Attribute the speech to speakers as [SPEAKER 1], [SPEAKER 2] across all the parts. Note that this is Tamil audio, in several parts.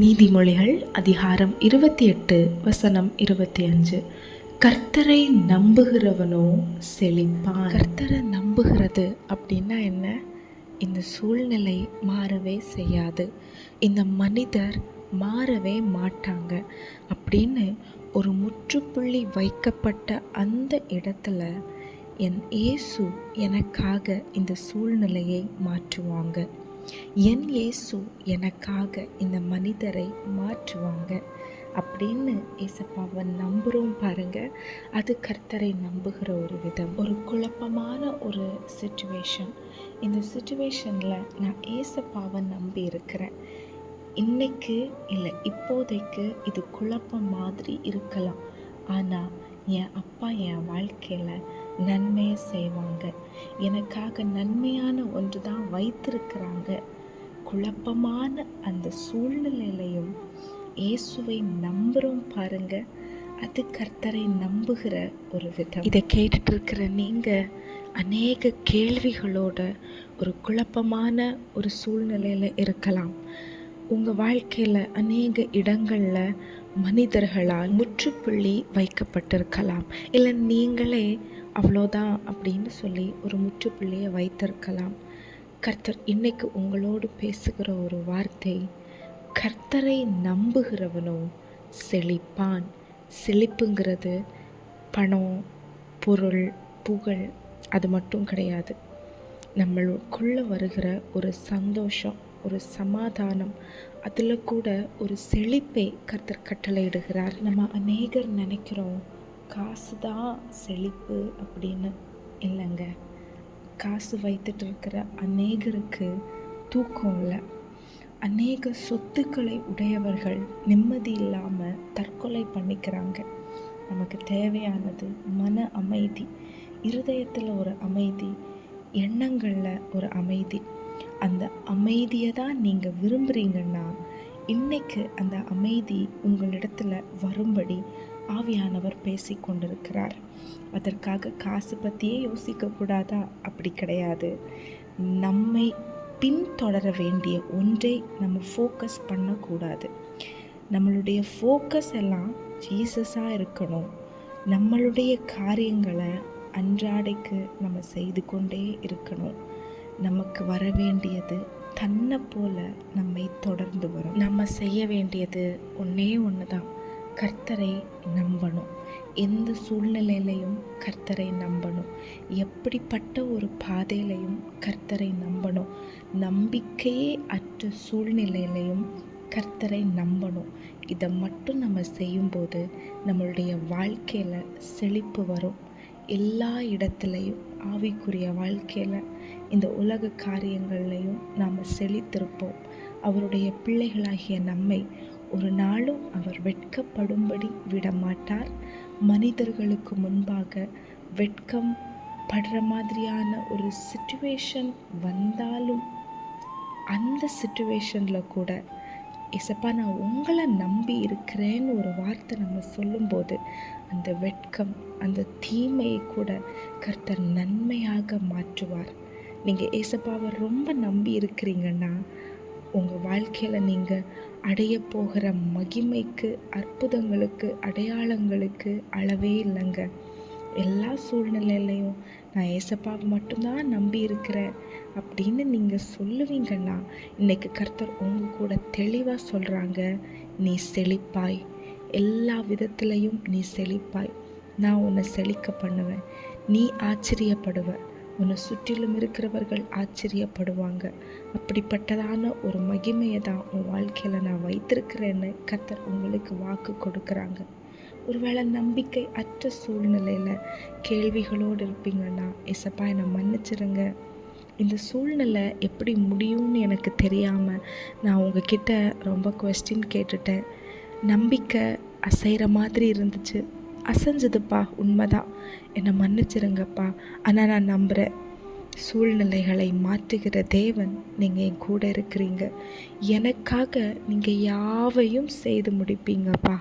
[SPEAKER 1] நீதிமொழிகள் அதிகாரம் இருபத்தி எட்டு வசனம் இருபத்தி அஞ்சு. கர்த்தரை நம்புகிறவனோ செழிப்பான்.
[SPEAKER 2] கர்த்தரை நம்புகிறது அப்படின்னா என்ன? இந்த சூழ்நிலை மாறவே செய்யாது. இந்த மனிதர் மாறவே மாட்டாங்க அப்படின்னு ஒரு முற்றுப்புள்ளி வைக்கப்பட்ட அந்த இடத்துல என் இயேசு எனக்காக இந்த சூழ்நிலையை மாற்றுவாங்க. என் இயேசு எனக்காக இந்த மனிதரை மாற்றுவாங்க. அப்படின்னு ஏசப்பாவை நம்புகிறோம் பாருங்க. அது கர்த்தரை நம்புகிற ஒரு விதம். ஒரு குழப்பமான ஒரு சுச்சுவேஷன் இந்த சுச்சுவேஷனில் நான் ஏசப்பாவை நம்பி இருக்கிறேன். இன்றைக்கு இல்லை இப்போதைக்கு இது குழப்பம் மாதிரி இருக்கலாம். ஆனால் என் அப்பா என் வாழ்க்கையில் நன்மையை செய்வாங்க. எனக்காக நன்மையான ஒன்று தான் வைத்திருக்கிறாங்க. குழப்பமான அந்த சூழ்நிலையிலையும் இயேசுவை நம்புகிறோம் பாருங்க. அது கர்த்தரை நம்புகிற ஒரு விதம். இதை கேட்டுட்டு இருக்கிற நீங்கள் அநேக கேள்விகளோட ஒரு குழப்பமான ஒரு சூழ்நிலையில் இருக்கலாம். உங்கள் வாழ்க்கையில் அநேக இடங்களில் மனிதர்களால் முற்றுப்புள்ளி வைக்கப்பட்டிருக்கலாம். இல்லை நீங்களே அவ்வளோதான் அப்படின்னு சொல்லி ஒரு முற்றுப்புள்ளியை வைத்திருக்கலாம். கர்த்தர் இன்னைக்கு உங்களோடு பேசுகிற ஒரு வார்த்தை கர்த்தரை நம்புகிறவனோ செழிப்பான். செழிப்புங்கிறது பணம் பொருள் புகழ் அது மட்டும் கிடையாது. நம்மளுக்குள்ளே வருகிற ஒரு சந்தோஷம் ஒரு சமாதானம் அதில் கூட ஒரு செழிப்பை கர்த்தர் கட்டளையிடுகிறார். நம்ம அநேகர் நினைக்கிறோம் காசு தான் செழிப்பு அப்படின்னு இல்லைங்க. காசு வைத்துட்டு இருக்கிற அநேகருக்கு தூக்கம் இல்லை அநேக சொத்துக்களை உடையவர்கள் நிம்மதி இல்லாமல் தற்கொலை பண்ணிக்கிறாங்க. நமக்கு தேவையானது மன அமைதி. இருதயத்தில் ஒரு அமைதி எண்ணங்களில் ஒரு அமைதி. அந்த அமைதியை தான் நீங்கள் விரும்புகிறீங்கன்னா இன்றைக்கு அந்த அமைதி உங்களிடத்தில் வரும்படி ஆவியானவர் பேசி கொண்டிருக்கிறார் அதற்காக காசு பற்றியே யோசிக்கக்கூடாதா? அப்படி கிடையாது. நம்மை பின்தொடர வேண்டிய ஒன்றை நம்ம ஃபோக்கஸ் பண்ணக்கூடாது. நம்மளுடைய ஃபோக்கஸ் எல்லாம் ஜீசஸாக இருக்கணும். நம்மளுடைய காரியங்களை அன்றாடைக்கு நம்ம செய்து கொண்டே இருக்கணும். நமக்கு வர வேண்டியது தன்னை போல நம்மை தொடர்ந்து வரும். நம்ம செய்ய வேண்டியது ஒன்றே ஒன்று தான் கர்த்தரை நம்பணும். எந்த சூழ்நிலையிலையும் கர்த்தரை நம்பணும். எப்படிப்பட்ட ஒரு பாதையிலையும் கர்த்தரை நம்பணும். நம்பிக்கையே அற்ற சூழ்நிலையிலையும் கர்த்தரை நம்பணும். இதை மட்டும் நம்ம செய்யும்போது நம்மளுடைய வாழ்க்கையில் செழிப்பு வரும். எல்லா இடத்துலையும் ஆவிக்குரிய வாழ்க்கையில் இந்த உலக காரியங்கள்லையும் நாம் செழித்திருப்போம். அவருடைய பிள்ளைகளாகிய நம்மை ஒரு நாளும் அவர் வெட்கப்படும்படி விடமாட்டார். மனிதர்களுக்கு முன்பாக வெட்கம் படுற மாதிரியான ஒரு சுச்சுவேஷன் வந்தாலும் அந்த சுச்சுவேஷனில் கூட இசப்பா நான் உங்களை நம்பி இருக்கிறேன்னு ஒரு வார்த்தை நம்ம சொல்லும்போது அந்த வெட்கம் அந்த தீமையை கூட கர்த்தர் நன்மையாக மாற்றுவார். நீங்கள் ஏசப்பாவை ரொம்ப நம்பி இருக்கிறீங்கன்னா உங்கள் வாழ்க்கையில் நீங்கள் அடைய போகிற மகிமைக்கு அற்புதங்களுக்கு அடையாளங்களுக்கு அளவே இல்லைங்க. எல்லா சூழ்நிலையிலையும் நான் ஏசப்பாவை மட்டும்தான் நம்பி இருக்கிறேன் அப்படின்னு நீங்கள் சொல்லுவீங்கன்னா இன்றைக்கி கர்த்தர் உங்கள் கூட தெளிவாக சொல்கிறாங்க நீ செழிப்பாய். எல்லா விதத்துலேயும் நீ செழிப்பாய். நான் உன்னை செழிக்க பண்ணுவேன். நீ ஆச்சரியப்படுவ. உன்னை சுற்றிலும் இருக்கிறவர்கள் ஆச்சரியப்படுவாங்க. அப்படிப்பட்டதான ஒரு மகிமையை தான் உன் வாழ்க்கையில் நான் வைத்திருக்கிறேன்னு கத்தர் உங்களுக்கு வாக்கு கொடுக்குறாங்க. ஒருவேளை நம்பிக்கை அற்ற சூழ்நிலையில் கேள்விகளோடு இருப்பீங்கன்னா எசப்பா என்னை மன்னிச்சிருங்க. இந்த சூழ்நிலை எப்படி முடியும்னு எனக்கு தெரியாமல் நான் உங்ககிட்ட ரொம்ப கொஸ்டின் கேட்டுட்டேன். நம்பிக்கை அசைகிற மாதிரி இருந்துச்சு. அசைஞ்சதுப்பா உண்மைதான். என்னை மன்னிச்சிருங்கப்பா. ஆனால் நான் நம்புகிறேன் சூழ்நிலைகளை மாற்றுகிற தேவன் நீங்கள் என் கூட இருக்கிறீங்க. எனக்காக நீங்கள் யாவையும் செய்து முடிப்பீங்கப்பா.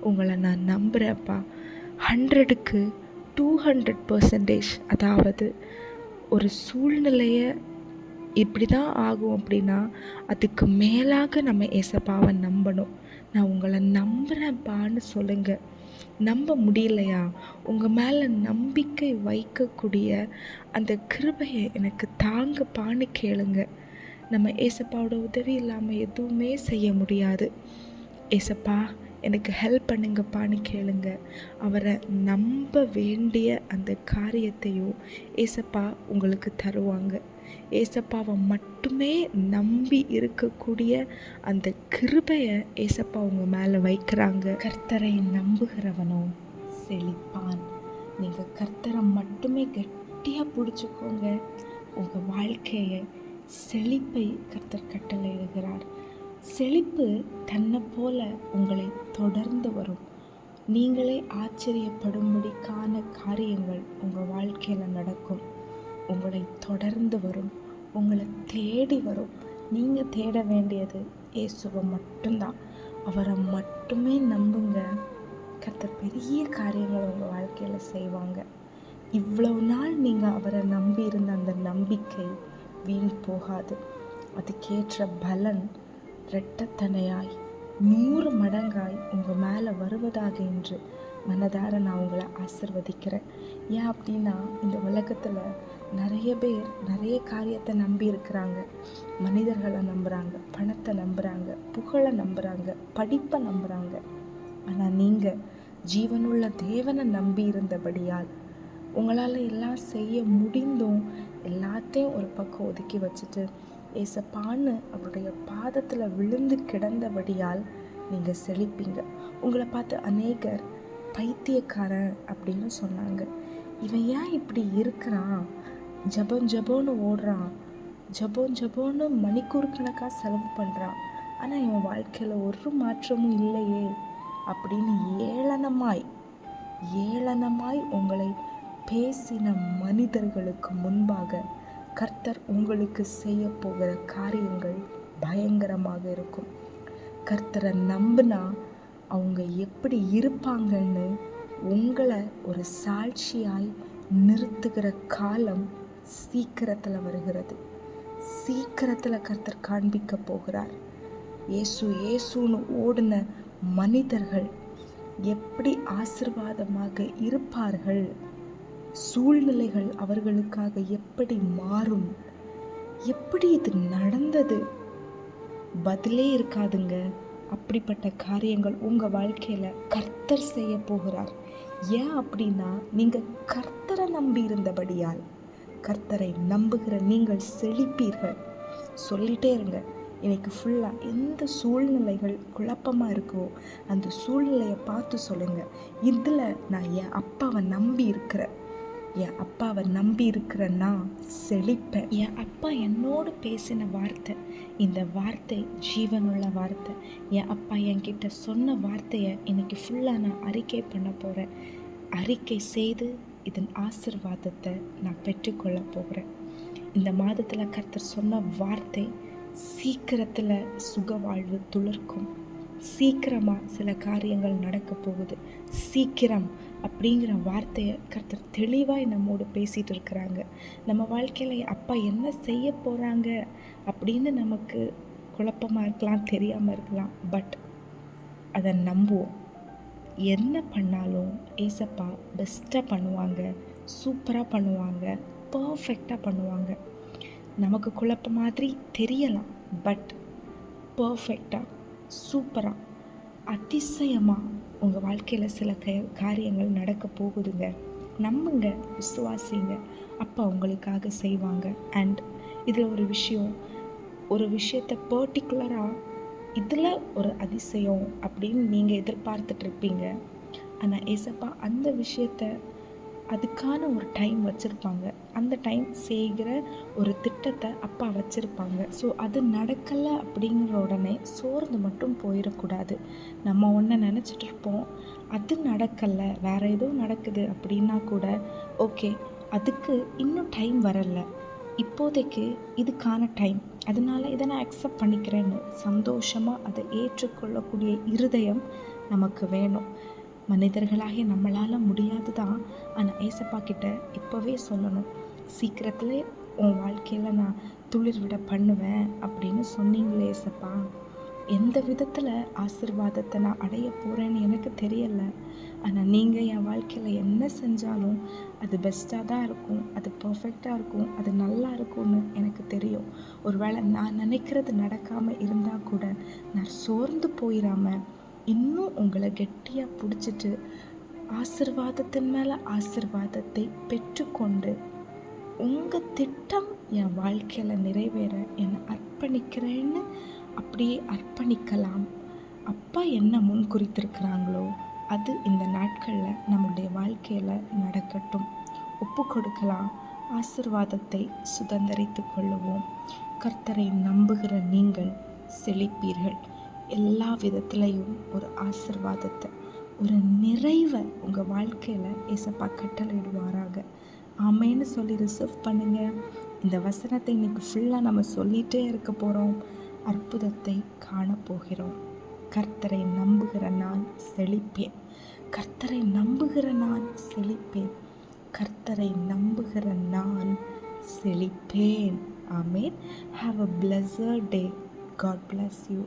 [SPEAKER 2] உங்களை நான் நம்புகிறேன்ப்பா ஹண்ட்ரடுக்கு டூ ஹண்ட்ரட் பர்சன்டேஜ் அதாவது ஒரு சூழ்நிலையை இப்படி தான் ஆகும் அப்படின்னா அதுக்கு மேலாக நம்ம ஏசப்பாவை நம்பணும். நான் உங்களை நம்புகிறேன்ப்பான்னு சொல்லுங்கள் நம்ப முடியலையா? உங்கள் மேலே நம்பிக்கை வைக்கக்கூடிய அந்த கிருபையை எனக்கு தாங்கப்பான்னு கேளுங்க. நம்ம ஏசப்பாவோட உதவி இல்லாமல் எதுவுமே செய்ய முடியாது. ஏசப்பா எனக்கு ஹெல்ப் பண்ணுங்கப்பான்னு கேளுங்க. அவரை நம்ப வேண்டிய அந்த காரியத்தையும் ஏசப்பா உங்களுக்கு தருவாங்க. ஏசப்பாவை மட்டுமே நம்பி இருக்கக்கூடிய அந்த கிருபையை ஏசப்பா உங்க மேலே வைக்கிறாங்க. கர்த்தரை நம்புகிறவனோ செழிப்பான். நீங்கள் கர்த்தரை மட்டுமே கட்டியாக பிடிச்சிக்கோங்க. உங்கள் வாழ்க்கையை செழிப்பை கர்த்தர் கட்டளையிடுகிறார். செழிப்பு தன்னை போல உங்களை தொடர்ந்து வரும். நீங்களே ஆச்சரியப்படும்படிக்கான காரியங்கள் உங்கள் வாழ்க்கையில் நடக்கும். உங்களை தொடர்ந்து வரும் உங்களை தேடி வரும். நீங்கள் தேட வேண்டியது இயேசுவை மட்டும்தான். அவரை மட்டுமே நம்புங்க. கர்த்தர் பெரிய காரியங்களை உங்கள் வாழ்க்கையில் செய்வாங்க. இவ்வளவு நாள் நீங்கள் அவரை நம்பி இருந்த அந்த நம்பிக்கை வீண் போகாது. அதுக்கேற்ற பலன் இரட்டத்தனையாய் நூறு மடங்காய் உங்கள் மேலே வருவதாக என்று மனதார நான் உங்களை ஆசிர்வதிக்கிறேன். ஏன் அப்படின்னா இந்த உலகத்தில் நிறைய பேர் நிறைய காரியத்தை நம்பி இருக்கிறாங்க. மனிதர்களை நம்புகிறாங்க பணத்தை நம்புகிறாங்க புகழை நம்புகிறாங்க படிப்பை நம்புகிறாங்க ஆனால் நீங்கள் ஜீவனுள்ள தேவனை நம்பி இருந்தபடியால் உங்களால் எல்லாம் செய்ய முடிந்தும் எல்லாத்தையும் ஒரு பக்கம் ஒதுக்கி வச்சுட்டு ஏசப்பான்னு அவருடைய பாதத்தில் விழுந்து கிடந்தபடியால் நீங்கள் செழிப்பீங்க. உங்களை பார்த்து அநேகர் பைத்தியக்காரன் அப்படின்னு சொன்னாங்க. இவன் ஏன் இப்படி இருக்கிறான்? ஜபம் ஜபோன்னு ஓடுறான். ஜபம் ஜபோன்னு மணிக்கூர் கணக்காக செலவு பண்ணுறான் ஆனால் இவன் வாழ்க்கையில் ஒரு மாற்றமும் இல்லையே அப்படின்னு ஏளனமாய் ஏளனமாய் உங்களை பேசின மனிதர்களுக்கு முன்பாக கர்த்தர் உங்களுக்கு செய்ய போகிற காரியங்கள் பயங்கரமாக இருக்கும். கர்த்தரை நம்பினா அவங்க எப்படி இருப்பாங்கன்னு உங்களை ஒரு சாட்சியாய் நிறுத்துகிற காலம் சீக்கிரத்தில் வருகிறது. சீக்கிரத்தில் கர்த்தர் காண்பிக்க போகிறார். இயேசு இயேசுன்னு ஓடின மனிதர்கள் எப்படி ஆசிர்வாதமாக இருப்பார்கள்? சூழ்நிலைகள் அவர்களுக்காக எப்படி மாறும்? எப்படி இது நடந்தது? பதிலே இருக்காதுங்க. அப்படிப்பட்ட காரியங்கள் உங்கள் வாழ்க்கையில் கர்த்தர் செய்ய போகிறார். ஏன் அப்படின்னா நீங்கள் கர்த்தரை நம்பி இருந்தபடியால் கர்த்தரை நம்புகிற நீங்கள் செழிப்பீர்கள். சொல்லிட்டே இருங்க. இன்னைக்கு ஃபுல்லாக எந்த சூழ்நிலைகள் குழப்பமாக இருக்கோ அந்த சூழ்நிலையை பார்த்து சொல்லுங்கள் இதில் நான் என் அப்பாவை நம்பி இருக்கிறேன். என் அப்பாவை நம்பி இருக்கிறேன்னா செழிப்பேன். என் அப்பா என்னோடு பேசின வார்த்தை இந்த வார்த்தை ஜீவனுள்ள வார்த்தை. என் அப்பா என்கிட்ட சொன்ன வார்த்தையை இன்னைக்கு ஃபுல்லாக நான் அறிக்கை பண்ண போகிறேன் அறிக்கை செய்து இதன் ஆசிர்வாதத்தை நான் பெற்றுக்கொள்ள போகிறேன். இந்த மாதத்தில் கர்த்தர் சொன்ன வார்த்தை சீக்கிரத்தில் சுக வாழ்வு துளிர்க்கும். சீக்கிரமாக சில காரியங்கள் நடக்க போகுது. சீக்கிரம் அப்படிங்கிற வார்த்தையை கர்த்தர் தெளிவாக நம்மோடு பேசிகிட்டு இருக்கிறாங்க. நம்ம வாழ்க்கையில் அப்பா என்ன செய்ய போகிறாங்க அப்படின்னு நமக்கு குழப்பமாக இருக்கலாம் தெரியாமல் இருக்கலாம். பட் அதை நம்புவோம். என்ன பண்ணாலும் ஏசப்பா பெஸ்ட்டாக பண்ணுவாங்க சூப்பராக பண்ணுவாங்க பர்ஃபெக்டாக பண்ணுவாங்க. நமக்கு குழப்ப மாதிரி தெரியலாம் பட் பர்ஃபெக்டாக சூப்பராக அதிசயமாக உங்கள் வாழ்க்கையில் சில க காரியங்கள் நடக்க போகுதுங்க. நம்புங்க விசுவாசிங்க. அப்பா உங்களுக்காக செய்வாங்க. அண்ட் இதில் ஒரு விஷயம் ஒரு விஷயத்தை பர்டிகுலராக இதில் ஒரு அதிசயம் அப்படின்னு நீங்கள் எதிர்பார்த்துட்ருப்பீங்க ஆனால் ஏசப்பா அந்த விஷயத்தை அதுக்கான ஒரு டைம் வச்சுருப்பாங்க. அந்த டைம் செய்கிற ஒரு திட்டத்தை அப்பா வச்சுருப்பாங்க. ஸோ அது நடக்கலை அப்படிங்கிற உடனே சோர்ந்து மட்டும் போயிடக்கூடாது. நம்ம ஒன்றை நினச்சிட்டு இருப்போம். அது நடக்கலை வேறு ஏதோ நடக்குது அப்படின்னா கூட ஓகே அதுக்கு இன்னும் டைம் வரலை. இப்போதைக்கு இதுக்கான டைம் அதனால இதை நான் அக்செப்ட் பண்ணிக்கிறேன்னு சந்தோஷமாக அதை ஏற்றுக்கொள்ளக்கூடிய இருதயம் நமக்கு வேணும். மனிதர்களாகிய நம்மளால் முடியாது தான் ஆனால் ஏசப்பா கிட்ட இப்போவே சொல்லணும். சீக்கிரத்தில் உன் வாழ்க்கையில் நான் துளிர் விட பண்ணுவேன் அப்படின்னு சொன்னீங்களே ஏசப்பா. எந்த விதத்தில் ஆசிர்வாதத்தை நான் அடைய போகிறேன்னு எனக்கு தெரியலை. ஆனால் நீங்கள் என் வாழ்க்கையில் என்ன செஞ்சாலும் அது பெஸ்ட்டாக தான் இருக்கும். அது பர்ஃபெக்டாக இருக்கும். அது நல்லா இருக்கும்னு எனக்கு தெரியும். ஒருவேளை நான் நினைக்கிறது நடக்காமல் இருந்தால் கூட நான் சோர்ந்து போயிடாமல் இன்னும் உங்களை கெட்டியாக பிடிச்சிட்டு ஆசிர்வாதத்தின் மேலே ஆசிர்வாதத்தை பெற்றுக்கொண்டு உங்கள் திட்டம் என் வாழ்க்கையில் நிறைவேற என்னை அர்ப்பணிக்கிறேன்னு அப்படியே அர்ப்பணிக்கலாம். அப்பா என்ன முன் குறித்திருக்கிறாங்களோ அது இந்த நாட்களில் நம்முடைய வாழ்க்கையில் நடக்கட்டும். ஒப்பு கொடுக்கலாம். ஆசிர்வாதத்தை சுதந்திரித்து கொள்ளுவோம். கர்த்தரை நம்புகிற நீங்கள் செழிப்பீர்கள். எல்லா விதத்துலேயும் ஒரு ஆசிர்வாதத்தை ஒரு நிறைவை உங்கள் வாழ்க்கையில் ஏசப்பா கட்டளையிடுவாராக. ஆமேன்னு சொல்லி ரிசர்வ் பண்ணுங்கள் இந்த வசனத்தை இன்றைக்கி ஃபுல்லாக நம்ம சொல்லிகிட்டே இருக்க போகிறோம் அற்புதத்தை காணப்போகிறோம் கர்த்தரை நம்புகிற நான் செழிப்பேன். கர்த்தரை நம்புகிற நான் செழிப்பேன். கர்த்தரை நம்புகிற நான் செழிப்பேன். ஆமேன். Have a blessed day God bless you